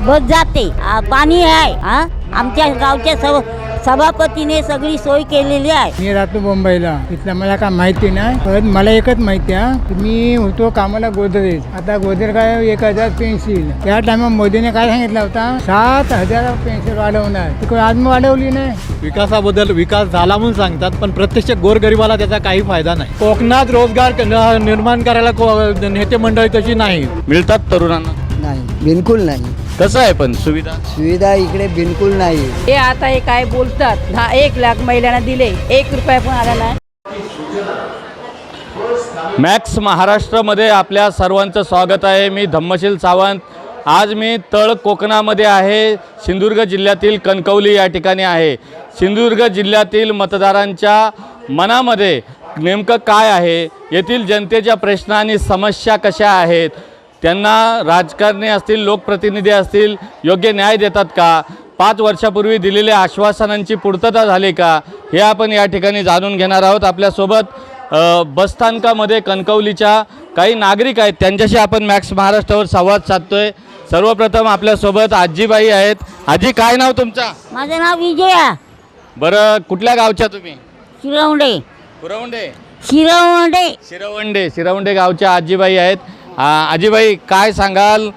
बस जाते. पाणी आहे हा? आमच्या गावच्या सभ सभापतीने सगळी सोय केलेली आहे. मी राहतो मुंबईला. इथलं मला काय माहिती नाही. पण मला एकच माहिती आहे की मी होतो कामाला गोदरेज. आता गोदरेज काय एक हजार पेन्सिल. त्या टायमा मोदीने काय सांगितलं होता? सात हजार पेन्सिल वाढवणार. ती कोणी अजून वाढवली नाही. विकासाबद्दल विकास झाला म्हणून सांगतात पण प्रत्यक्ष गोरगरिबाला त्याचा काही फायदा नाही. कोकणात रोजगार निर्माण करायला को- नेते मंडळी तशी नाही. मिळतात तरुणांना? नाही बिलकुल नाही. कसं आहे पण सुविधा? सुविधा इकडे बिलकुल नाही. हे आता हे काय बोलतात? दहा एक लाख महिलांना दिले. एक रुपया पण आला नाही. मॅक्स महाराष्ट्रामध्ये आपल्या सर्वांचं स्वागत आहे. मी धम्मशील सावंत. आज मी तळ कोकणामध्ये आहे. सिंधुदुर्ग जिल्ह्यातील कणकवली या ठिकाणी आहे. सिंधुदुर्ग जिल्ह्यातील मतदारांच्या मनामध्ये नेमकं काय आहे? येथील जनतेच्या प्रश्न आणि समस्या कशा आहेत? त्यांना राजकारणी असतील लोकप्रतिनिधी असतील योग्य न्याय देतात का? पाच वर्षापूर्वी दिलेल्या आश्वासनांची पूर्तता झाली का? हे आपण या ठिकाणी जाणून घेणार आहोत. आपल्यासोबत बसस्थानकामध्ये कणकवलीच्या काही नागरिक आहेत. त्यांच्याशी आपण मॅक्स महाराष्ट्रावर संवाद साधतोय. सर्वप्रथम आपल्यासोबत आजीबाई आहेत. आजी काय नाव तुमचा? माझं नाव विजया. बरं कुठल्या गावच्या तुम्ही? शिरवंडे. पुरवंडे शिरवंडे. शिरवंडे शिरवंडे गावच्या आजीबाई आहेत. आजीबाई काय सांगाल?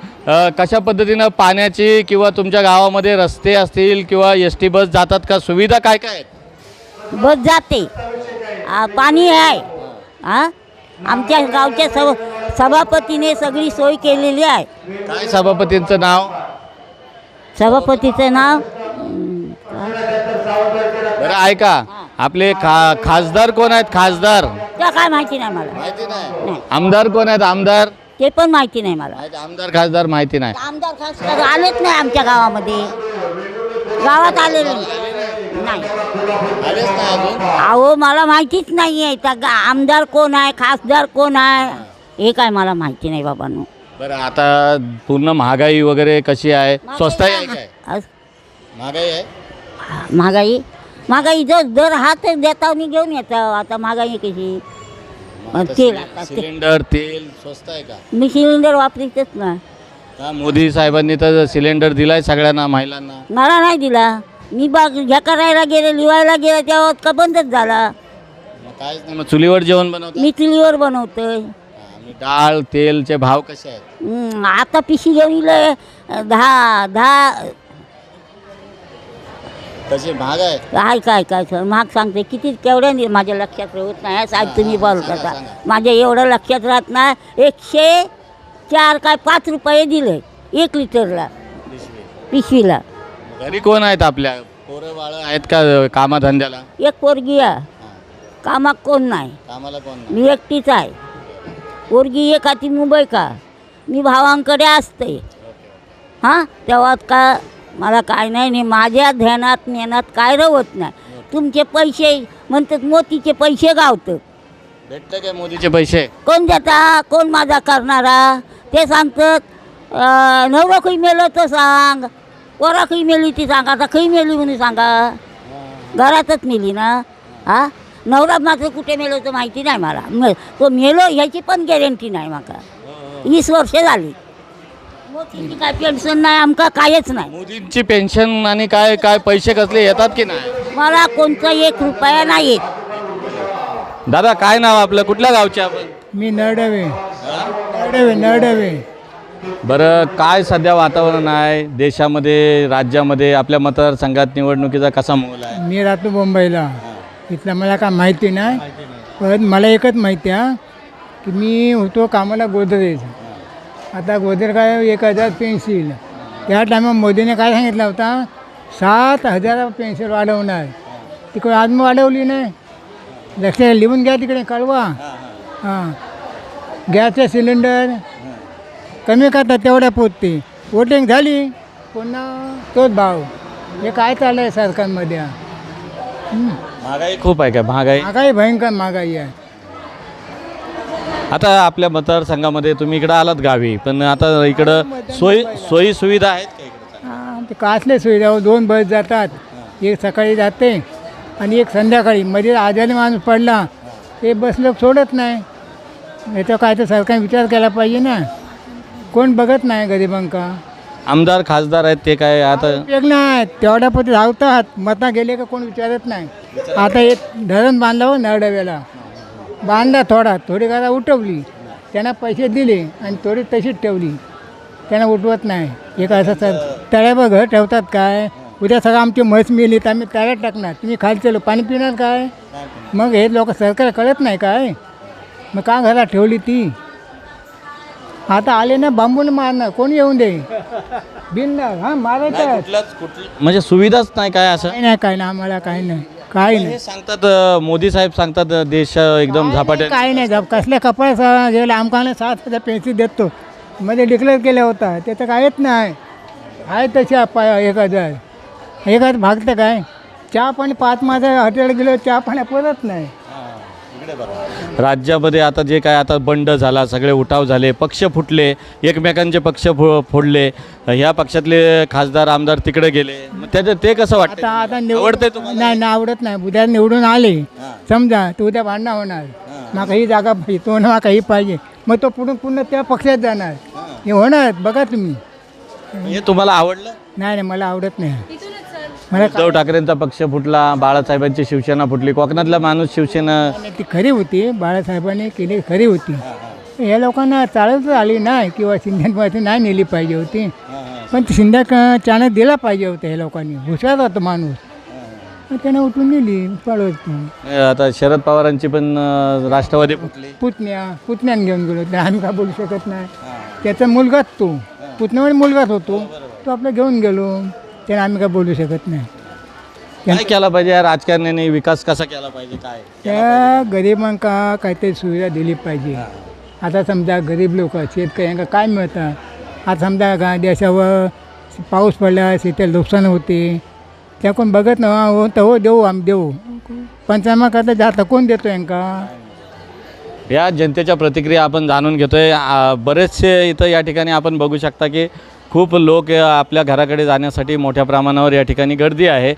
कशा पद्धतीनं पाण्याची किंवा तुमच्या गावामध्ये रस्ते असतील किंवा एस टी बस जातात का? सुविधा काय काय आहेत? बस जाते. आ, पाणी आहे. हा आमच्या गावच्या सभ सभापतीने सगळी सोय केलेली आहे. काय सभापतींचं नाव? सभापतीचं नाव? बरं ऐका. आपले खा खासदार कोण आहेत? खासदार. त्या काय माहिती नाही मला. माहिती नाही. आमदार कोण आहेत? आमदार? ते पण माहिती नाही मला. माहिती- आमदार खासदार माहिती नाही. आमदार खासदार आलेच नाही आमच्या गावामध्ये. गावात आलेले नाही. आलेच नाही अजून? अहो मला माहितीच नाही आहे त्या गा- आमदार कोण आहे खासदार कोण आहे? हे काय मला माहिती नाही बाबांनो. बरं आता पूर्ण महागाई वगैरे कशी आहे? स्वस्ताई आहे काय? महागाई आहे? महागाई? महागाई जर दर हात देता मी घेऊन येतो. आता महागाई कशी? मग तेल आता ते- सिलेंडर तेल स्वस्त आहे का? मी सिलेंडर वापरतच ना. मोदी साहेबांनी तर सिलेंडर दिलाय सगळ्यांना महिलांना? मला नाही दिला. मी बाग ह्या करायला गेले लिवायला गेले तेव्हा का बंदच झाला. मग काहीच नाही मग चुलीवर जेवण बनवतात मी चुलीवर बनवतोय. हा, डाळ तेलचे भाव कसे आहेत? हं, आता पिशी घेऊन इले दहा दहा तसे महाग आहे? काय काय काय सर? महाग सांगते. किती केवढ्या माझ्या लक्षात राहत नाही साहेब तुम्ही बोलता. माझ्या एवढं लक्षात राहत नाही. एकशे चार काय पाच रुपये दिले एक लिटरला. पिशवीला. घरी कोण आहेत आपल्या? पोरं बाळ आहेत का कामाधंद्याला? एक पोरगी आहे. कामाक कोण नाही. कामाला कोण नाही? मी एकटीच आहे. पोरगी एक हाती मुंबई का मी भावांकडे असते. हां? तेव्हा का मला काय नाही नाही माझ्या ध्यानात ज्ञानात काय रवत नाही. तुमचे पैसे म्हणतात मोतीचे पैसे गावतात भेटतं काय मोदीचे पैसे? कोण देता? कोण माझा करणारा? ते सांगतात अं, नवरा खी मेलं तर सांग. पोरा खी मेली ती सांग. आता खी मेली म्हणून सांगा. घरातच मेली ना? हा? नवरा मात्र कुठे मेलो तर माहिती नाही मला. म- तो मेलो ह्याची पण गॅरंटी नाही माका. वीस वर्ष झाली. मोदीची काय पेन्शन नाही आमका कायच नाही. मोदींची पेन्शन आणि काय काय पैसे कसले येतात की नाही? मला कोणता एक रुपया नाही येत दादा काय नाव आपलं? कुठल्या गावचे आपण? मी नरडवे. नरडवे नरडवे. बरं काय सध्या वातावरण आहे? देशामध्ये राज्यामध्ये आपल्या मतदारसंघात निवडणुकीचा कसा मोल आहे? मी राहतो मुंबईला. इथलं मला काय माहिती नाही. पण मला एकच माहिती आहे की मी होतो कामाला गोदरेज. आता गोदरेज काय एक हजार पेन्सिल. त्या टायमा मोदीने काय सांगितलं होता? सात हजार पेन्सिल वाढवणार. ती कोणी अजून वाढवली नाही लक्षात लिहून घ्या तिकडे कळवा. हां. गॅसचं सिलेंडर कमी करतात तेवढ्या पोतते वोटिंग झाली. पुन्हा तोच भाव. हे काय चाललं आहे सरकारमध्ये. महागाई खूप आहे का? महागाई महागाई भयंकर महागाई आहे. आता आपल्या मतदारसंघामध्ये तुम्ही इकडं आलात गावी पण आता इकडं सोयी सोयी सुविधा आहेत का इकडं? हां, ते कासले सुविधा हो, दोन बस जातात. एक सकाळी जाते आणि एक संध्याकाळी. मध्ये आजारी माणूस पडला ते बस लोक सोडत नाही. याचा काय तर सरकारने विचार केला पाहिजे ना. कोण बघत नाही गरिबांका आमदार खासदार आहेत ते काय आता? उपयोग नाही तेवढ्या पती धावतात. मता गेले का कोण विचारत नाही. आता एक धरण बांधलं हो नरडव्याला. बांधला थोडा थोडी गाडा उठवली त्यांना पैसे दिले आणि थोडी तशीच ठेवली. त्यांना उठवत नाही. एक असं सर तळ्यावर घर ठेवतात काय? उद्या सगळं आमची म्हस मिली तर आम्ही तळ्यात टाकणार. तुम्ही खालचे पाणी पिणार काय? मग हे लोक सरकार कळत नाही काय? मग का घरात ठेवली ती? आता आले ना बांबून मारणार कोण येऊन दे? बिनला हां मारायचं. म्हणजे सुविधाच नाही काय असं? नाही काय नाही आम्हाला काही नाही. काही नाही. हे सांगतात अं, मोदी साहेब सांगतात अं, देश अं, एकदम झपाट्या काही नाही जब कसल्या कपड्याचा गेला? आमकाने सात हजार पेन्सिल देतो. मध्ये डिक्लेअर केला होता त्याचं काहीच नाही. आहे तशी पा एक हजार एक हजार भागतं काय? चहा पाणी पाच माझं हॉटेल गेलो चहा पाणी परत नाही. राज्यामध्ये आता जे काय आता बंड झाला सगळे उठाव झाले पक्ष फुटले एकमेकांचे पक्ष फो फोडले ह्या पक्षातले खासदार आमदार तिकडे गेले. मग त्याचं ते कसं वाटतं आता निवडून नाही ना आवडत नाही. उद्या निवडून आले. समजा तर उद्या भांडणं होणार. माका ही जागा पाहिजे तो ना माका ही पाहिजे. मग तो पुढून पुन्हा त्या पक्षात जाणार. हे. होणार बघा तुम्ही. हे तुम्हाला आवडलं? नाही नाही मला आवडत नाही. उद्धव ठाकरेंचा पक्ष फुटला बाळासाहेबांची शिवसेना फुटली कोकणातला माणूस शिवसेना ती खरी होती बाळासाहेबांनी केली खरी होती. या लोकांना चालत आली नाही किंवा शिंद्यांपासून नाही नेली पाहिजे होती. पण ती शिंद्या चाणक दिला पाहिजे होतं या लोकांनी हुशार होता माणूस. मग त्यानं उठून नेली पळवत आता शरद पवारांची पण अं, राष्ट्रवादी फुटली. पुतण्या पुतण्यान घेऊन गेलो ते आम्ही का बोलू शकत नाही. त्याचा मुलगाच तो. पुतण्यामध्ये मुलगाच होतो. तो आपला घेऊन गेलो. त्याने आम्ही काय बोलू शकत नाही. काय केला पाहिजे? या राजकारण्याने विकास कसा केला पाहिजे? काय त्या गरिबांका काहीतरी सुविधा दिली पाहिजे. आता समजा गरीब लोक शेतकऱ्यांका काय मिळतं? आता समजा का देशावर पाऊस पडला शेतीला नुकसान होते. त्या कोण बघत ना हो तर हो देऊ आम्ही देऊ. पंचनामा करता जाता कोण देतो यांका? या जनतेच्या प्रतिक्रिया आपण जाणून घेतोय. आ, बरेचसे इथं या ठिकाणी आपण बघू शकता की खूप लोक आपल्या घराकडे जाण्यासाठी मोठ्या प्रमाणावर या ठिकाणी गर्दी आहे.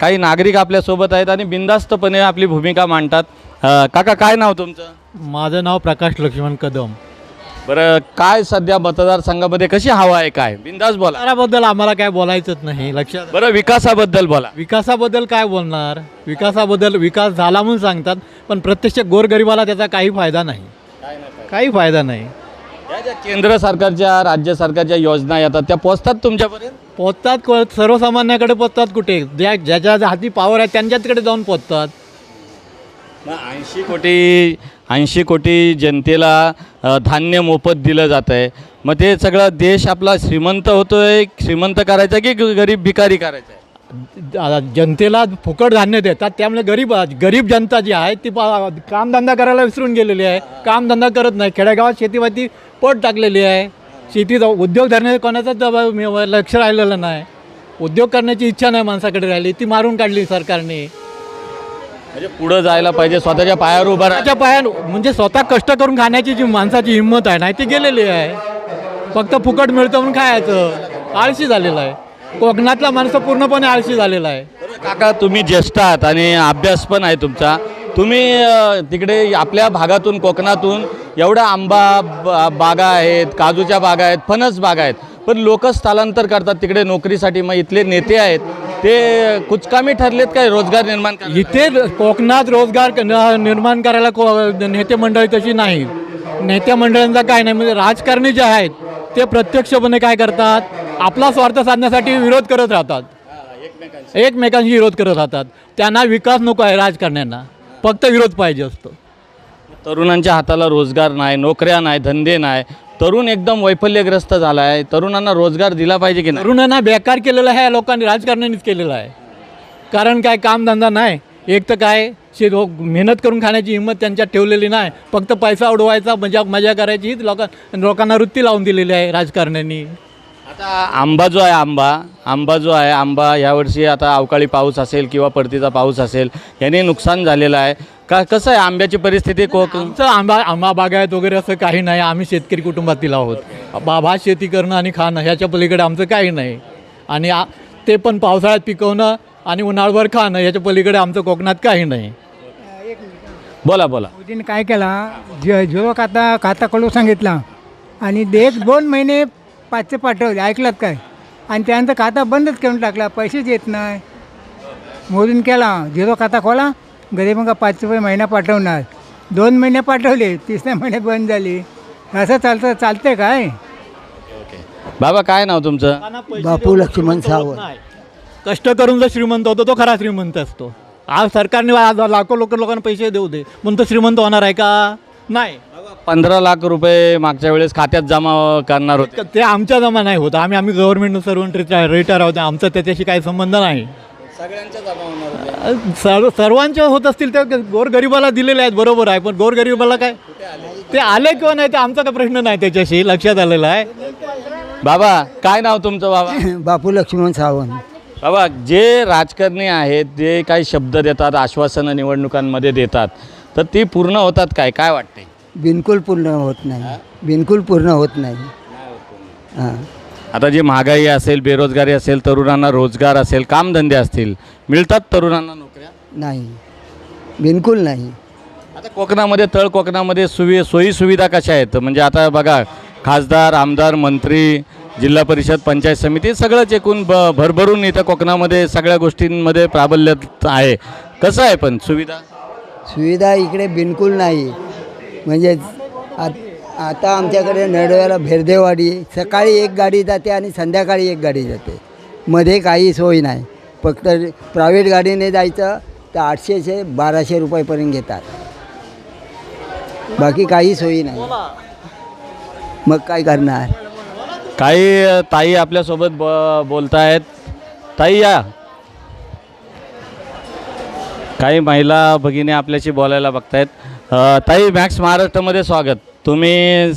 काही नागरिक आपल्यासोबत आहेत आणि बिनधास्तपणे आपली भूमिका मांडतात. काका काय नाव तुमचं? माझं नाव प्रकाश लक्ष्मण कदम. बरं काय सध्या मतदारसंघामध्ये कशी हवा आहे काय? बिंदास बोला. त्याबद्दल आम्हाला काय बोलायचंच नाही लक्षात बरं विकासाबद्दल बोला. विकासाबद्दल काय बोलणार? विकासाबद्दल विकास झाला म्हणून सांगतात पण प्रत्यक्ष गोरगरिबाला त्याचा काही फायदा नाही. काही फायदा नाही. या ज्या केंद्र सरकारच्या राज्य सरकारच्या योजना येतात त्या पोचतात तुमच्यापर्यंत? पोचतात को- सर्वसामान्याकडे पोचतात कुठे? ज्या ज्याच्या हाती पॉवर आहे त्यांच्या तिकडे जाऊन पोचतात. ऐंशी कोटी ऐंशी कोटी जनतेला अ, धान्य मोफत दिलं जात आहे मग ते सगळं देश आपला श्रीमंत होतोय श्रीमंत करायचा की ग- गरीब भिकारी करायचा? जनतेला फुकट धान्य देतात त्यामुळे गरीब गरीब जनता जी आहे ती कामधंदा करायला विसरून गेलेली आहे. कामधंदा करत नाही. खेडेगावात शेतीवरती पोट टाकलेली आहे. शेतीचा उद्योग धरण्याचं कोणाचाच लक्ष राहिलेलं नाही. उद्योग करण्याची इच्छा नाही माणसाकडे राहिली. ती मारून काढली सरकारने. म्हणजे पुढं जायला पाहिजे. स्वतःच्या पायावर उभा राहायचं त्याच्या पाया म्हणजे स्वतः कष्ट करून खाण्याची जी माणसाची हिंमत आहे ना ती गेलेली आहे. फक्त फुकट मिळतं म्हणून खायचं. आळशी झालेला आहे. कोकणातला माणसं पूर्णपणे आळशी झालेला आहे. काका तुम्ही ज्येष्ठ आहात आणि अभ्यास पण आहे तुमचा. तुम्ही अ, तिकडे आपल्या भागातून कोकणातून एवढ्या आंबा ब- बागा आहेत काजूच्या बागा आहेत फणस बागा आहेत. पण लोक स्थलांतर करतात तिकडे नोकरीसाठी. मग इथले नेते आहेत ते कुचकामी ठरलेत काय रोजगार निर्माण? इथे कोकणात रोजगार क- न- निर्माण करायला को नेते मंडळी तशी नाही नेत्या मंडळींचा काय नाही म्हणजे राजकारणी जे आहेत ते प्रत्यक्षपणे काय करतात? आपला स्वार्थ साधण्यासाठी विरोध करत राहतात. एकमेकांशी विरोध करत राहतात. त्यांना विकास नको आहे राजकारण्यांना. फक्त विरोध पाहिजे असतो. तरुणांच्या हाताला रोजगार नाही नोकऱ्या नाही धंदे नाही. तरुण एकदम वैफल्यग्रस्त झाला आहे तरुणांना रोजगार दिला पाहिजे की नाही? तरुणांना बेकार केलेलं आहे या लोकांनी राजकारण्यांनीच केलेलं आहे. कारण काय कामधंदा नाही? एक तर काय शे लो- मेहनत करून खाण्याची हिंमत त्यांच्यात ठेवलेली नाही. फक्त पैसा उडवायचा मजा मजा करायची हीच लोकां लोकांना वृत्ती लावून दिलेली आहे राजकारण्यांनी. आता आंबा जो आहे आंबा आंबा जो आहे आंबा यावर्षी आता अवकाळी पाऊस असेल किंवा परतीचा पाऊस असेल याने नुकसान झालेलं आहे. का कसं आहे आंब्याची परिस्थिती कोक आमचं आंबा आंबा बागायत वगैरे असं काही नाही. आम्ही शेतकरी कुटुंबातील आहोत. बा भात शेती करणं आणि खाणं ह्याच्या पलीकडे आमचं काही नाही. आणि आ- ते पण पावसाळ्यात पिकवणं आणि उन्हाळभर खाणं ह्याच्या पलीकडे आमचं कोकणात काही नाही. बोला बोला. मोदीने काय केला? ज झिरो खाता खाता कडू सांगितला. आणि एक दोन महिने पाचशे पाठवले ऐकलात काय? आणि त्यानंतर खाता बंदच करून टाकला पैसेच येत नाही. मोदीन केला झिरो खाता खोला गरिबांका पाचशे रुपये महिना पाठवणार. दोन महिने पाठवले तिसऱ्या महिने बंद झाली. असं चालतं चालतंय काय? बाबा काय नाव तुमचं? बापू लक्ष्मण सावंत. कष्ट करून जो श्रीमंत होतो तो खरा श्रीमंत असतो. आज सरकारने आज लाखो लोक लोकांना पैसे देऊ दे. म्हणून तो श्रीमंत होणार आहे का? नाही. पंधरा लाख रुपये मागच्या वेळेस खात्यात जमा करणार होते. ते आमच्या जमा नाही होत. आम्ही आम्ही गव्हर्नमेंट सर्वंट रिटायर रिटायर आहोत. आमचा त्याच्याशी काही संबंध नाही. सर्व सर्वांचे होत असतील ते गोरगरिबाला दिलेले आहेत. बरोबर आहे. पण गोरगरिबाला काय? ते आले किंवा नाही ते आमचा काय प्रश्न नाही त्याच्याशी. लक्षात आलेला आहे. बाबा काय नाव तुमचं बाबा? बापू लक्ष्मण सावंत. बाबा जे राजकारणी आहेत जे काही शब्द देतात आश्वासनं निवडणुकांमध्ये देतात तर ती पूर्ण होतात काय? काय वाटते बिलकुल पूर्ण होत नाही. बिलकुल पूर्ण होत नाही. हां. आता जी महागाई असेल बेरोजगारी असेल तरुणांना रोजगार असेल कामधंदे असतील मिळतात तरुणांना नोकऱ्या? नाही. बिलकुल नाही. आता कोकणामध्ये तळ कोकणामध्ये सुवि सोयी सुविधा कशा आहेत? म्हणजे आता बघा खासदार आमदार मंत्री जिल्हा परिषद पंचायत समिती सगळंच एकूण ब भरभरून इथं कोकणामध्ये सगळ्या गोष्टींमध्ये प्राबल्य आहे. कसं आहे पण सुविधा? सुविधा इकडे बिलकुल नाही. म्हणजेच आत- आता आमच्याकडे नडव्याला भेरदेवाडी सकाळी एक गाडी जाते आणि संध्याकाळी एक गाडी जाते. मध्ये काही सोय नाही. फक्त प्रायव्हेट गाडीने जायचं तर आठशेचे बाराशे रुपयेपर्यंत घेतात. बाकी काही सोयी नाही. मग काय करणार? काही ताई आपल्यासोबत ब बोलतायत. ताई या. काही महिला भगिनी आपल्याशी बोलायला बघतायत. ताई मॅक्स महाराष्ट्रामध्ये स्वागत. तुम्ही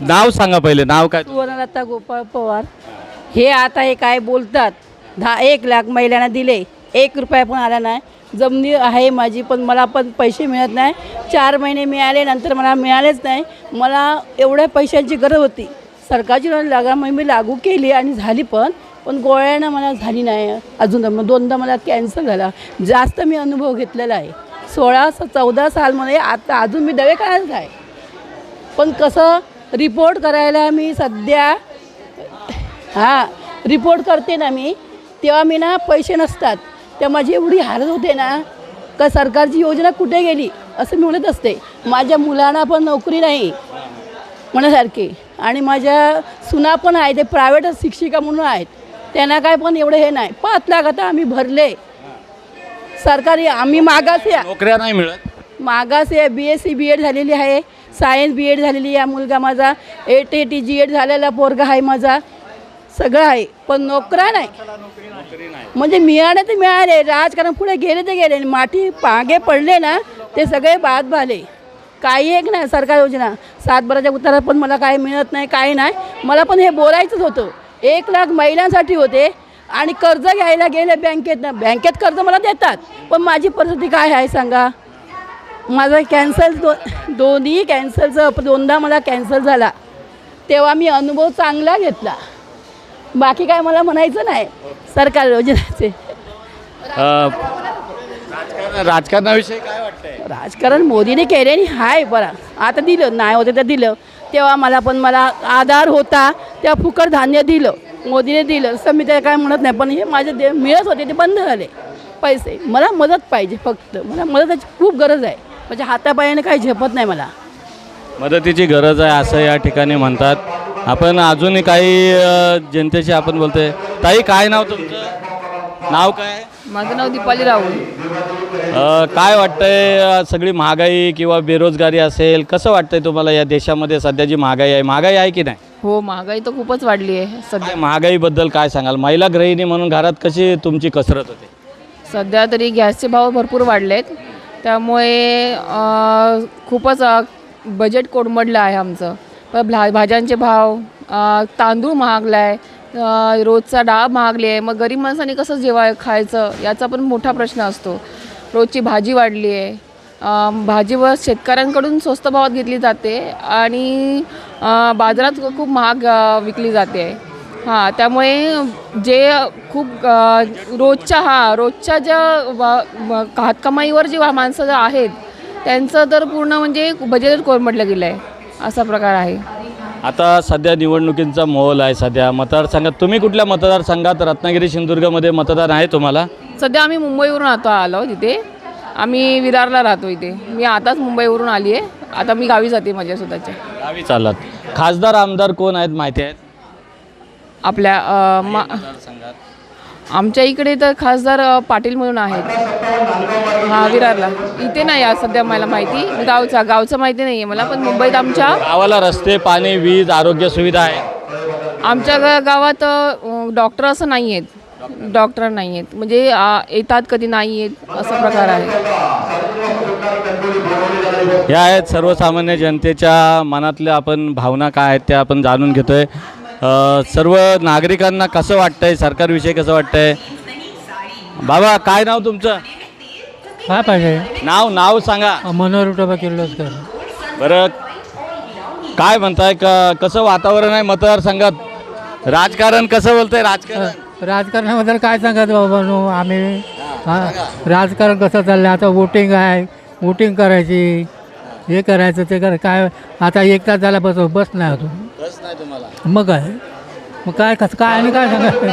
नाव सांगा पहिले. नाव काय? सुवर्णलता गोपाळ पवार. हे आता हे काय बोलतात. दहा एक लाख महिलांना दिले. एक रुपया पण आला नाही. जमिनी आहे माझी पण मला पण पैसे मिळत नाही. चार महिने मिळाले नंतर मला मिळालेच नाही. मला एवढ्या पैशांची गरज होती. सरकारची लागा मग मी लागू केली आणि झाली पण पण गोळ्यानं मला झाली नाही. अजून मग दोनदा मला कॅन्सल झाला. जास्त मी अनुभव घेतलेला आहे. सोळा स चौदा सालमध्ये आता अजून मी दवे आहे. पण कसं रिपोर्ट करायला मी सध्या हां रिपोर्ट करते ना मी तेव्हा मी ना पैसे नसतात. तेव्हा माझी एवढी हालत होते ना का सरकारची योजना कुठे गेली? असं मी म्हणत असते. माझ्या मुलांना पण नोकरी नाही म्हणासारखे आणि माझ्या सुना पण आहे ते प्रायव्हेट शिक्षिका म्हणून आहेत. त्यांना काय पण एवढं हे नाही. पाच लाख आता आम्ही भरले. सरकारी आम्ही मागास या. नोकऱ्या नाही मिळत. मागास आहे B S C B Ed झालेली आहे. सायन्स बी एड झालेली आहे मुलगा माझा. A T T G Ed झालेला पोरगा आहे माझा. सगळं आहे. पण नोकरा नाही. म्हणजे मिळाले ते मिळाले राजकारण पुढे गेले ते गेले. माठी पागे पडले ना ते सगळे बाद झाले काही एक नाही सरकार योजना. सातबाराच्या उत्तरात पण मला काही मिळत नाही काही नाही. मला पण हे बोलायचंच होतं. एक लाख महिलांसाठी होते. आणि कर्ज घ्यायला गेले बँकेतनं बँकेत कर्ज मला देतात. पण माझी परिस्थिती काय आहे सांगा? माझा कॅन्सल दो दोन्ही कॅन्सलचं दोनदा मला कॅन्सल झाला. तेव्हा मी अनुभव चांगला घेतला. बाकी काय मला म्हणायचं नाही. सरकार योजनेचे. राजकारणाविषयी काय वाटतंय? राजकारण मोदीने केले आणि हाय बरा आता दिलं नाही होते तर दिलं. तेव्हा मला पण मला आधार होता तेव्हा फुकट धान्य दिलं. मोदीने दिलं. असं मी त्याला काय म्हणत नाही पण हे माझे दे मिळत होते ते बंद झाले. पैसे. मला मदत पाहिजे फक्त. मला मदताची खूप गरज आहे. म्हणजे हातापायाने काही झेपत नाही मला. मदतीची गरज आहे असं या ठिकाणी म्हणतात. आपण अजूनही काही जनतेशी आपण बोलतोय. ताई काय नाव तुमचं? नाव काय? माझं नाव दीपाली राहुल. काय वाटतंय सगळी महागाई किंवा बेरोजगारी असेल कसं वाटतंय तुम्हाला या देशामध्ये सध्या जी महागाई आहे? महागाई आहे की नाही? हो महागाई तर खूपच वाढली आहे सध्या. काय महागाईबद्दल काय सांगाल? महिला गृहिणी म्हणून घरात कशी तुमची कसरत होते? सध्या तरी गॅसचे भाव भरपूर वाढलेत. त्यामुळे अं, खूपच अं, बजेट कोडमडलं आहे आमचं. पण भा भाज्यांचे भाव अं, तांदूळ महागला आहे अं, रोजचा डाळ महागली आहे. मग गरीब माणसांनी कसं जेवाय खायचं? याचा पण मोठा प्रश्न असतो. रोजची भाजी वाढली आहे. अं, भाजी व शेतकऱ्यांकडून स्वस्त भावात घेतली जाते आणि बाजारात खूप महाग विकली जाते. हां त्यामुळे जे खूप रोजच्या हां रोजच्या ज्या हातकमाईवर जी माणसं आहेत त्यांचं तर पूर्ण म्हणजे बजेटच कोरमडलं गेलं आहे असा प्रकार आहे. आता सध्या निवडणुकींचा माहोल आहे सध्या. मतदारसंघात तुम्ही कुठल्या मतदारसंघात? रत्नागिरी सिंधुदुर्गमध्ये मतदान आहे तुम्हाला? सध्या आम्ही मुंबईवरून आता आलो तिथे आम्ही विरारला राहतो इथे. मी आताच मुंबईवरून आली आहे. आता मी गावी जाते माझ्या स्वतःच्या. गावी चालत खासदार आमदार कोण आहेत माहिती आहेत? आपल्या अ, मा आमच्या इकडे तर खासदार अ, पाटील म्हणून आहेत. हां विरारला. इथे नाही आज सध्या मला माहिती. गावचा गावचं माहिती नाही आहे मला पण मुंबईत आमच्या गावाला रस्ते पाणी वीज आरोग्य सुविधा आहे. आमच्या गा- गावात अ, डॉक्टर असं नाही आहेत डॉक्टर नाही आहेत. म्हणजे येतात कधी नाही येत असा प्रकार आहे. या आहेत सर्वसामान्य जनतेच्या मनातल्या आपण भावना काय आहेत त्या आपण जाणून घेतोय. सर्व नागरिकांना कसं वाटतंय? सरकारविषयी कसं वाटतंय? बाबा काय नाव तुमचं? काय पाहिजे. नाव नाव सांगा. मनोहर विठोबा किर्लोस्कर. बरं काय म्हणताय? का कसं वातावरण आहे मतदारसंघात? राजकारण कसं बोलतंय? राजकारण? राजकारणाबद्दल काय सांगत बाबा नो आम्ही? हा, राजकारण कसं चाललं आता वोटिंग आहे. वोटिंग करायची. हे करायचं ते करायचं काय? आता एक तास झाला बस बस नाही होतो बस नाही तुम्हाला? मग काय? मग काय कसं काय आणि काय सांगायचं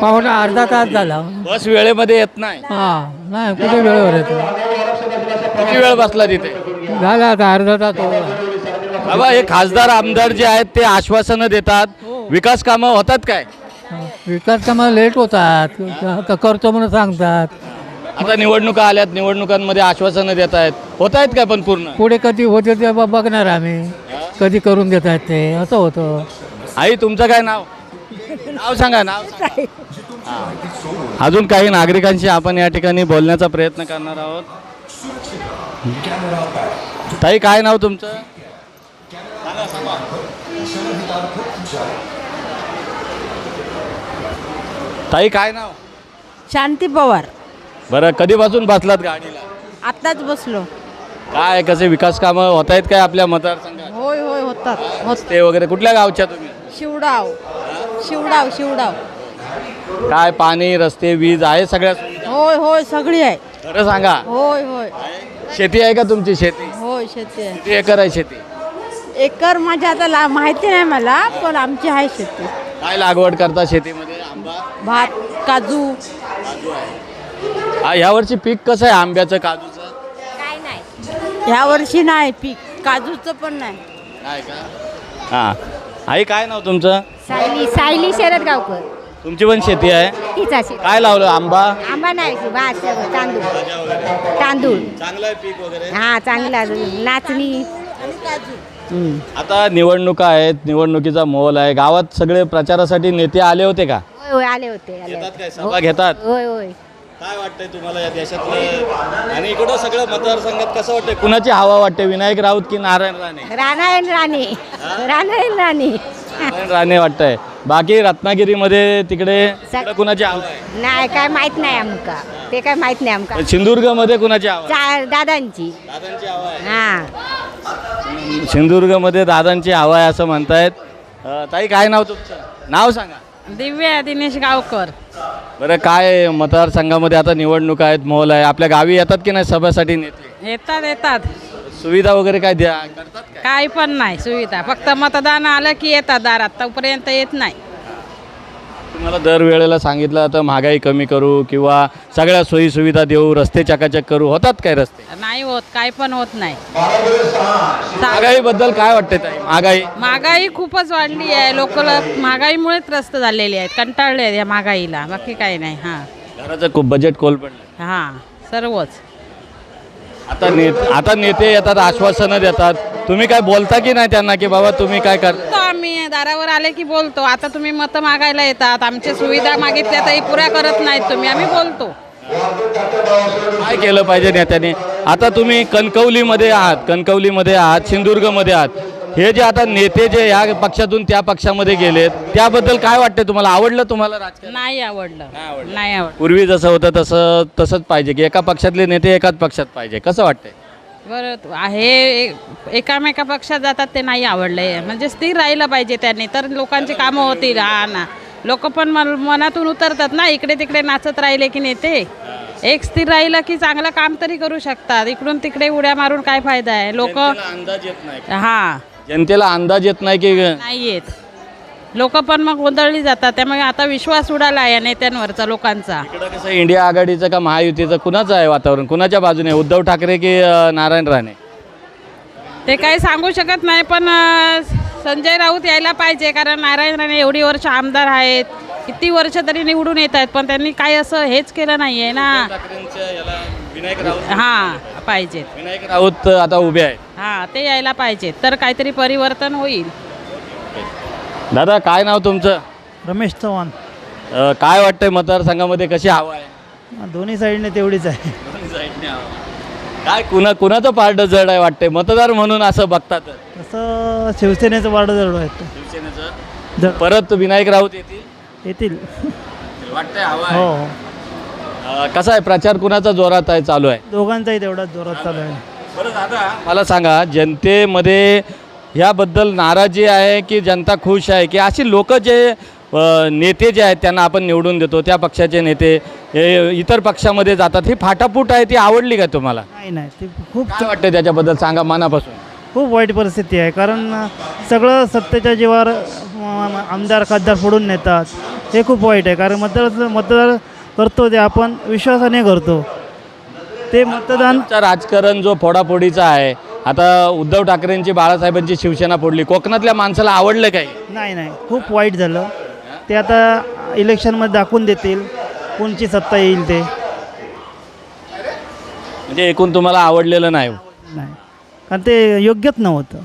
पावणा अर्धा तास झाला. बस वेळेमध्ये येत नाही. हां नाही कुठे वेळेवर येतो? किती वेळ बसला तिथे? झाला आता अर्धा तास. हो. बाबा हे खासदार आमदार जे आहेत ते आश्वासनं देतात. विकास कामं होतात काय? विकास कामाला लेट होतात. क- करतो म्हणून सांगतात. आता निवडणुका आल्यात निवडणुकांमध्ये आश्वासनं देत आहेत. होत आहेत काय पण पूर्ण? पुढे कधी होते ते ब- बघणार आम्ही. कधी करून देत आहेत ते. असं होतं. आई तुमचं काय नाव? नाव सांगा नाव सांगा. हा. अजून काही नागरिकांशी आपण या ठिकाणी बोलण्याचा प्रयत्न करणार आहोत. ताई काय नाव तुमचं? ताई काय नाव? शांती पवार. बरं कधीपासून बसलात गाडीला? आत्ताच बसलो. काय कसे विकास कामं होत आहेत काय आपल्या मतदारसंघात? होय होय होतात. होत. ते वगैरे कुठल्या गावच्या तुम्ही? शिवडाव. शिवडाव शिवडाव. काय पाणी रस्ते वीज आहे सगळ्या सुविधा? होय होय सगळी आहे. खरं सांगा. होय होय. शेती आहे का तुमची शेती? होय शेती आहे. किती एकर आहे शेती? एकर माझ्या आता ला माहिती नाही मला पण आमची आहे शेती. काय लागवड करता शेतीमध्ये? आंबा? भात काजू. हा, यावर्षी पीक कसं आहे आंब्याचं काजूचं? ह्या वर्षी नाही पीक. काजूचं पण नाही. काय का? हां. आई काय नाव तुमचं? सायली. सायली शरद गावकर तुमची पण शेती आहे? तिचा शेत. काय लावलं आंबा? आंबा नाही भात सगळं, तांदूळ. तांदूळ. चांगलं आहे पीक वगैरे? हा चांगला नाचणी. आता निवडणुका आहेत निवडणुकीचा मोल आहे. गावात सगळे प्रचारासाठी नेते आले होते का? होय होय आले होते आले येतात काय? सभा घेतात? होय होय. काय वाटतंय तुम्हाला या देशातलं? आणि इकडं सगळं मतदारसंघात कसं वाटतंय? कुणाची हवा वाटते? विनायक राऊत की नारायण राणे? रानायण राणे. रानायण राणे. राणे वाटतंय. बाकी रत्नागिरीमध्ये तिकडे तिकडे कुणाची हवा आहे? नाही काय माहीत नाही आमका. ते काय माहीत नाही आमका. सिंधुदुर्गमध्ये कुणाची हवा आहे? चा- दादांची. दादांची हवा आहे. हा. सिंधुदुर्गमध्ये दादांची हवा आहे असं म्हणतायत. अं, ताई काय नाव तुमचं? नाव सांगा. दिव्या दिनेश गावकर. बरं काय मतदारसंघामध्ये आता निवडणूक आहेत मोल आहे. आपल्या गावी येतात की नाही? सभेसाठी नेते? येतात येतात. सुविधा वगैरे काय द्या करतात काय? काही पण नाही सुविधा. फक्त मतदान आलं की येतात दारात तोपर्यंत येत नाही. तुम्हाला दर वेळेला सांगितलं तर महागाई कमी करू किंवा सगळ्या सोयी सुविधा देऊ रस्ते चकाचक करू होतात काय रस्ते? नाही होत काही पण होत नाही. महागाईबद्दल काय वाटते ताई? महागाई? महागाई खूपच वाढली आहे. लोक महागाईमुळे त्रस्त झालेले आहेत कंटाळले आहेत या महागाईला. बाकी काही नाही हां. घराचं खूप बजेट कोल पडलं हां सर्वच. आता ने आता नेते येतात आश्वासनं देतात. तुम्ही काय बोलता की नाही त्यांना की बाबा तुम्ही काय कर आम्ही. दारावर आले की बोलतो. आता तुम्ही मतं मागायला येतात. आमच्या सुविधा मागितल्या तरी पुऱ्या करत नाहीत तुम्ही. आम्ही बोलतो. काय केलं पाहिजे नेत्याने? आता तुम्ही कणकवलीमध्ये आहात. कणकवलीमध्ये आहात सिंधुदुर्गमध्ये आहात. हे जे आता नेते जे या पक्षातून त्या पक्षामध्ये गेलेत त्याबद्दल काय वाटतं तुम्हाला? आवडलं तुम्हाला राजकारण? नाही आवडलं. नाही आवडलं. पूर्वी जसं होतं तसं तसंच पाहिजे की एका पक्षातले नेते एकाच पक्षात पाहिजे. कसं वाटतंय? बरं आहे एकामेका पक्षात जातात ते नाही आवडले. म्हणजे स्थिर राहिलं पाहिजे त्यांनी. तर लोकांची कामं होतील. हा ना. लोक पण मन मनातून उतरतात ना इकडे तिकडे नाचत राहिले की नेते. एक स्थिर राहिलं की चांगलं काम तरी करू शकतात. इकडून तिकडे उड्या मारून काय फायदा आहे? लोक अंदाज येत नाही. हां. जनतेला अंदाज येत नाही की नाही येत. लोक पण मग गोंधळली जातात. त्यामुळे आता विश्वास उडाला आहे या नेत्यांवरचा लोकांचा. इकडं कसं इंडिया आघाडीचं का महायुतीचं कुणाचं आहे वातावरण? कुणाच्या बाजूने? उद्धव ठाकरे की अं, नारायण राणे? ते काही सांगू शकत नाही पण अं, संजय राऊत यायला पाहिजे कारण नारायण राणे एवढी वर्ष आमदार आहेत. किती वर्ष तरी निवडून येत आहेत पण त्यांनी काही असं हेच केलं नाही आहे ना विनायक राऊत हां पाहिजेत. विनायक राऊत आता उभे आहेत. हां ते यायला पाहिजेत. तर काहीतरी परिवर्तन होईल. दादा काय नाव तुमचं? रमेश चव्हाण. अं, काय वाटतंय मतदारसंघामध्ये कशी हवा आहे? दोन्ही साईडने तेवढीच आहे. काय कुणा कुणाचं पारड जड आहे वाटतंय? मतदार म्हणून असं बघतात. तसं शिवसेनेचं वाढ जवळ आहे शिवसेनेचं. परत विनायक राऊत येतील? येतील. वाटतंय हवा हो. अं, कसा आहे? प्रचार कुणाचा जोरात आहे चालू आहे? दोघांचाही तेवढाच जोरात चालू आहे. बरं दादा मला सांगा जनतेमध्ये ह्याबद्दल नाराजी आहे की जनता खुश आहे? की अशी लोक जे अ, नेते जे आहेत त्यांना आपण निवडून देतो त्या पक्षाचे नेते हे इतर पक्षामध्ये जातात ही फाटाफूट आहे ती आवडली का तुम्हाला? नाही नाही ते खूप काय वाटतं त्याच्याबद्दल? सांगा मनापासून. खूप वाईट परिस्थिती आहे. कारण सगळं सत्तेच्या जीवावर आमदार खासदार फोडून नेतात. हे खूप वाईट आहे. कारण मतदार मतदार करतो ते आपण विश्वासाने करतो. ते मतदान राजकारण जो फोडाफोडीचा आहे आता उद्धव ठाकरेंची बाळासाहेबांची शिवसेना फोडली. कोकणातल्या माणसाला आवडलं काही? नाही नाही. खूप वाईट झालं. ते आता इलेक्शनमध्ये दाखवून देतील. कोणची सत्ता येईल ते. म्हणजे एकूण तुम्हाला आवडलेलं नाही नाही. कारण ते योग्यच नव्हतं.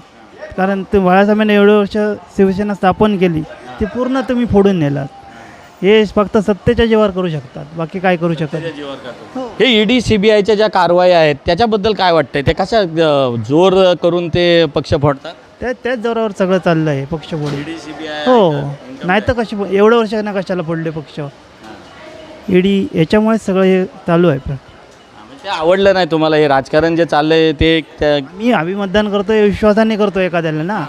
कारण ते बाळासाहेबांनी एवढे वर्ष शिवसेना स्थापन केली ती पूर्ण तुम्ही फोडून नेलात. हे फक्त सत्तेच्या जीवावर करू शकतात बाकी काय करू शकत नाही. हे ईडी सीबीआयच्या ज्या कारवाई आहेत त्याच्याबद्दल काय वाटतंय? ते कशा जोर करून ते पक्ष फोडतात? त्या त्याच जोरावर सगळं चाललं आहे पक्ष फोडून. हो नाही तर कशी एवढं वर्ष ना कशाला फोडले पक्ष? ईडी याच्यामुळेच सगळं हे चालू आहे. ते आवडलं नाही तुम्हाला हे राजकारण जे चाललंय ते त्या- मी आम्ही मतदान करतोय विश्वासाने करतोय एखाद्याला ना.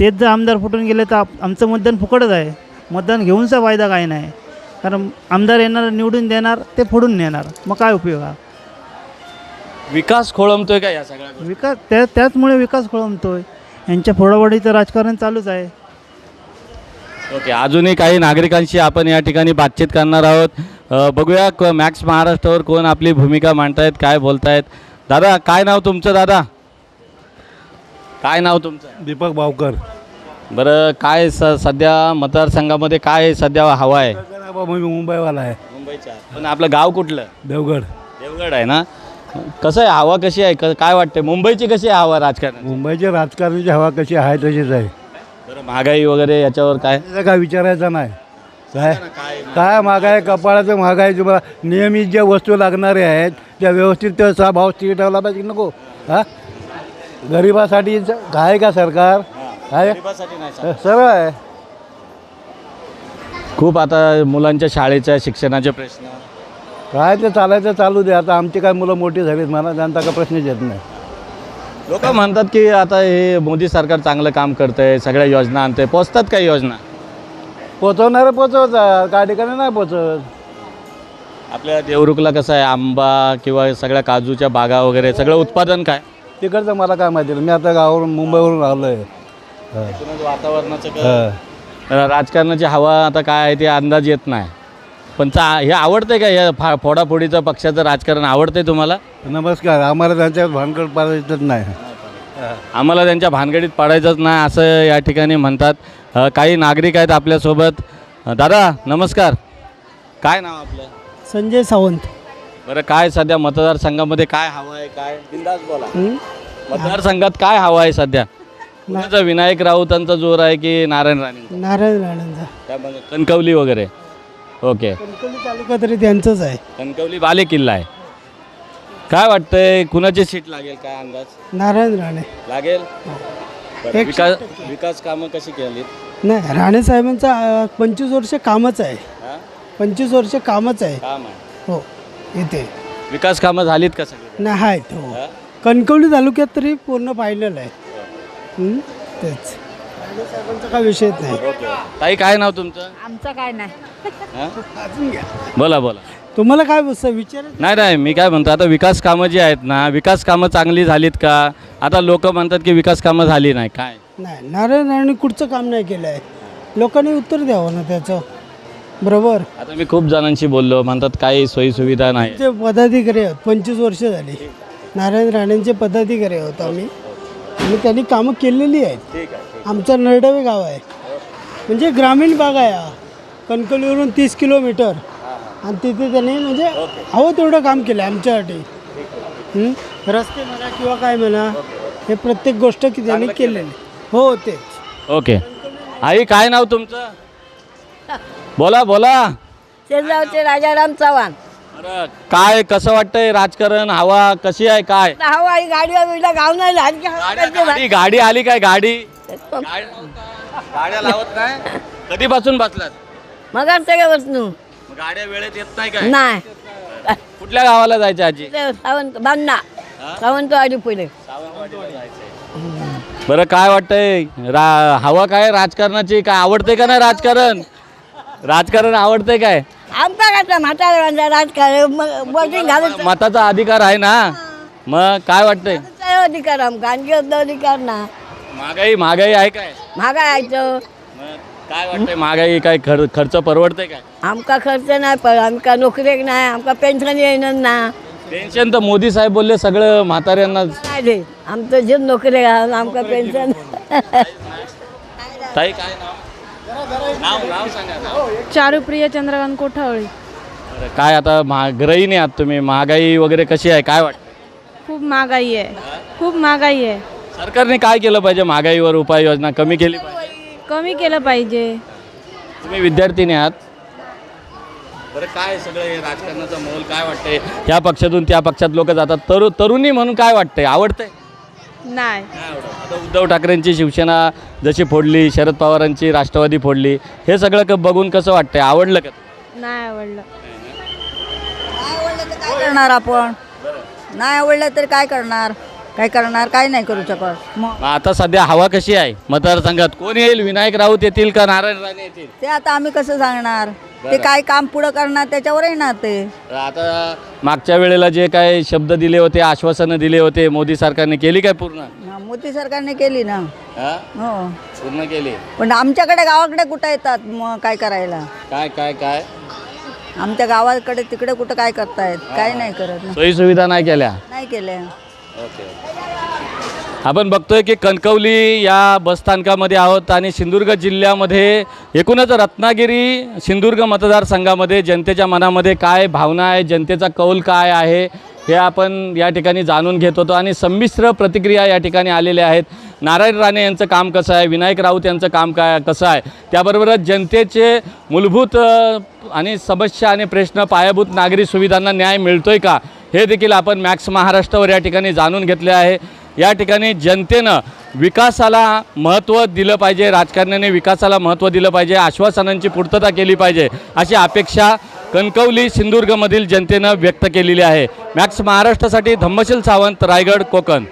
तेच जर आमदार फुटून गेले तर आप- आमचं मतदान फुकटच आहे. मतदान घेऊनचा फायदा काय नाही. कारण आमदार येणार निवडून देणार ते फोडून नेणार. मग काय उपयोग हा? विकास खोळंबतोय का या सगळ्या गोष्टी? विकास त्या त्याचमुळे विकास खोळंबतोय. यांच्या फोडाफोडीचं राजकारण चालूच आहे. ओके अजूनही काही नागरिकांशी आपण या ठिकाणी बातचीत करणार आहोत. बघूया क- मॅक्स महाराष्ट्रावर कोण आपली भूमिका मांडतायत काय बोलतायत. दादा काय नाव तुमचं दादा? काय नाव तुमचं? दीपक भावकर. बरं काय स सध्या मतदारसंघामध्ये काय सध्या हवा आहे? मी मुंबईवाला आहे. मुंबईच्या पण आपलं गाव कुठलं? देवगड. देवगड आहे ना? कसं आहे हवा कशी आहे? काय वाटते मुंबईची कशी आहे हवा राजकारण मुंबईच्या राजकारणाची हवा कशी आहे तशीच आहे. बरं महागाई वगैरे याच्यावर काय? काय विचारायचं नाही. काय? काय महागाई? कपाळाचं महागाई तुम्हाला नियमित ज्या वस्तू लागणाऱ्या आहेत त्या व्यवस्थित त्याचा भाव स्थिर ठेवला पाहिजे की नको? हा? गरिबासाठी आहे का सरकार? सरळ आहे. खूप आता मुलांच्या शाळेच्या शिक्षणाचे प्रश्न. काय ते चालायचं चालू दे. आता आमची काय मुलं मोठी झालीत मला त्यांचा काय प्रश्नच येत नाही. लोक म्हणतात की आता हे मोदी सरकार चांगलं काम करतंय सगळ्या योजना आणतंय. पोचतात काही योजना? पोचवणारे पोचवतात काय ठिकाणी नाही पोचवत आपल्या देवरुखला कसं आहे आंबा किंवा सगळ्या काजूच्या बागा वगैरे सगळं उत्पादन काय? तिकडचं मला काय माहिती नाही. मी आता गावावरून मुंबईवरून आलो आहे वातावरणाचं राजकारणाची हवा आता काय आहे ते अंदाज येत नाही. पण चा हे आवडतंय का? या फा फोडाफोडीचं पक्षाचं राजकारण आवडतंय तुम्हाला? नमस्कार. आम्हाला त्यांच्यावर भानगड पाडायचंच नाही. आम्हाला त्यांच्या भानगडीत पडायचंच नाही असं या ठिकाणी म्हणतात. काही नागरिक आहेत आपल्यासोबत. दादा नमस्कार. काय नाव आपलं? संजय सावंत. बरं काय सध्या मतदारसंघामध्ये काय हवं आहे काय? बिंदास बोला. मतदारसंघात काय हवं आहे सध्या? कुणाचा विनायक राऊतांचा जोर आहे की नारायण राणे नारायण राणेंचा. कणकवली वगैरे. ओके. कणकवली तालुका तरी त्यांचंच आहे. कणकवली बाले किल्ला आहे. काय वाटतंय कुणाची सीट लागेल काय अंदाज? नारायण राणे. लागेल? बरं, विकास विकास कामं कशी केली? नाही राणे साहेबांचा पंचवीस वर्ष कामच आहे. हा? पंचवीस वर्ष कामच आहे. काम आहे. हो इथे. विकास कामं झालीत का सगळी? नाही आहेत हो. हा? कणकवली तालुक्यात तरी पूर्ण पाहिलेलं आहे. हं? तेच. राणे साहेबांचा काय विषयच नाही. ताई काय नाव तुमचं? आमचं काय नाही. हा? बोला बोला. तुम्हाला काय विचार नाही नाही मी काय म्हणतो आता विकास कामं जी आहेत ना विकास कामं चांगली झालीत का? आता लोक म्हणतात की विकास कामं झाली नाही काय? नाही नारायण राणे कुठचं काम नाही केलं आहे. लोकांनी उत्तर द्यावं ना त्याचं. बरोबर? आता मी खूप जणांशी बोललो म्हणतात काही सोयी सुविधा नाही. ते पदाधिकारी आहोत पंचवीस वर्ष झाली. नारायण राणेंचे पदाधिकारी आहोत आम्ही. आणि त्यांनी कामं केलेली आहेत. आमचं नरडवे गाव आहे. म्हणजे ग्रामीण भाग आहे हा. कणकवलीवरून तीस किलोमीटर. आणि तिथे त्यांनी म्हणजे हवं तेवढं काम केलं आहे आमच्यासाठी. हं? रस्ते म्हणा किंवा काय म्हणा हे प्रत्येक गोष्ट की त्यांनी केलेली. हो तेच ओके. आई काय नाव तुमचं? बोला बोला. शेजगावचे राजाराम चव्हाण. बरं काय कसं वाटतंय राजकारण? हवा कशी आहे काय? हवा ही बिडीला गाव नाही गाडी गाडी आली काय गाडी? गाड्या लावत. नाही. कधीपासून बसलात? मग सगळ्या वस्तू गाड्या वेळेत येत नाही काय? नाही. कुठल्या गावाला जायचं आजी? सावंत बांधना सावंतवाडी पुढे. बरं काय वाटतंय? रा हवा काय राजकारणाची? काय आवडते का नाही राजकारण? राजकारण आवडतंय काय? आमचा घातला म्हातारा राजकारण? बोटिंग घालून मताचा अधिकार आहे ना? मग काय वाटतंय? अधिकार आमका आणखी अधिकार ना. महागाई महागाई आहे काय? यायचं मग काय वाटतंय? महागाई काय खर खर्च परवडतंय काय? आमका खर्च नाही पण आमका नोकरी नाही आमका पेन्शन येणार ना टेन्शन तर मोदी साहेब बोलले सगळं म्हाताऱ्यांना आमचं जे नोकरी आमका पेन्शन ताई काय नाव? नाव नाव सांगा नाव. चारुप्रिय चंद्रकांत कोठावळी. बरं, काय आता महाग ग्रहिणी आहात तुम्ही? महागाई वगैरे कशी आहे? काय वाटतं खूप महागाई आहे. खूप महागाई आहे. सरकारने काय केलं पाहिजे? महागाईवर उपाययोजना कमी केली पाहिजे. कमी केलं पाहिजे. तुम्ही विद्यार्थिनी आहात. बरं काय सगळं हे राजकारणाचा मोल काय वाटतंय? ह्या पक्षातून त्या पक्षात लोक जातात. तरु तरुणी म्हणून काय वाटतंय? आवडतंय? नाही. नाही आवडत. आता उद्धव ठाकरेंची शिवसेना जशी फोडली शरद पवारांची राष्ट्रवादी फोडली हे सगळं क बघून कसं वाटतंय? आवडलं का? नाही आवडलं. काय करणार आपण? नाही आवडलं तर काय करणार? काय करणार काय नाही करू शकत. मग आता सध्या हवा कशी आहे मतदारसंघात? कोण येईल? विनायक राऊत येतील का नारायण राणे येतील? ते आता आम्ही कसं सांगणार? ते काय काम पुढं करणार त्याच्यावर येणार ते. तर आता मागच्या वेळेला जे काय शब्द दिले होते आश्वासनं दिले होते मोदी सरकारने केली काय पूर्ण? हा, मोदी सरकारने केली ना. हा? हो. पूर्ण केली? पण आमच्याकडे गावाकडे कुठं येतात मग काय करायला? काय काय काय? आमच्या गावाकडे तिकडे कुठं काय करतायत? काय नाही करत ना. सोयी सुविधा नाही केल्या? नाही केले आपण बघतोय की कणकवली या बसस्थानकामध्ये आहोत आणि सिंधुदुर्ग जिल्ह्यामध्ये एकूणच रत्नागिरी सिंधुदुर्ग मतदारसंघामध्ये जनतेच्या मनामध्ये काय भावना आहे जनतेचा कौल काय आहे हे आपण या ठिकाणी जाणून घेत होतो आणि संमिश्र प्रतिक्रिया या ठिकाणी आलेल्या आहेत. नारायण राणे यांचं काम कसं आहे विनायक राऊत यांचं काम काय कसं आहे? त्याबरोबरच जनतेचे मूलभूत आणि समस्या आणि प्रश्न पायाभूत नागरी सुविधांना न्याय मिळतोय का? हे देखील आपण मॅक्स महाराष्ट्रावर या ठिकाणी जाणून घेतले आहे. या ठिकाणी जनतेनं विकासाला महत्त्व दिलं पाहिजे राजकारण्याने विकासाला महत्त्व दिलं पाहिजे आश्वासनांची पूर्तता केली पाहिजे अशी अपेक्षा कणकवली सिंधुदुर्गमधील जनतेनं व्यक्त केलेली आहे. मॅक्स महाराष्ट्रासाठी धम्मशील सावंत रायगड कोकण.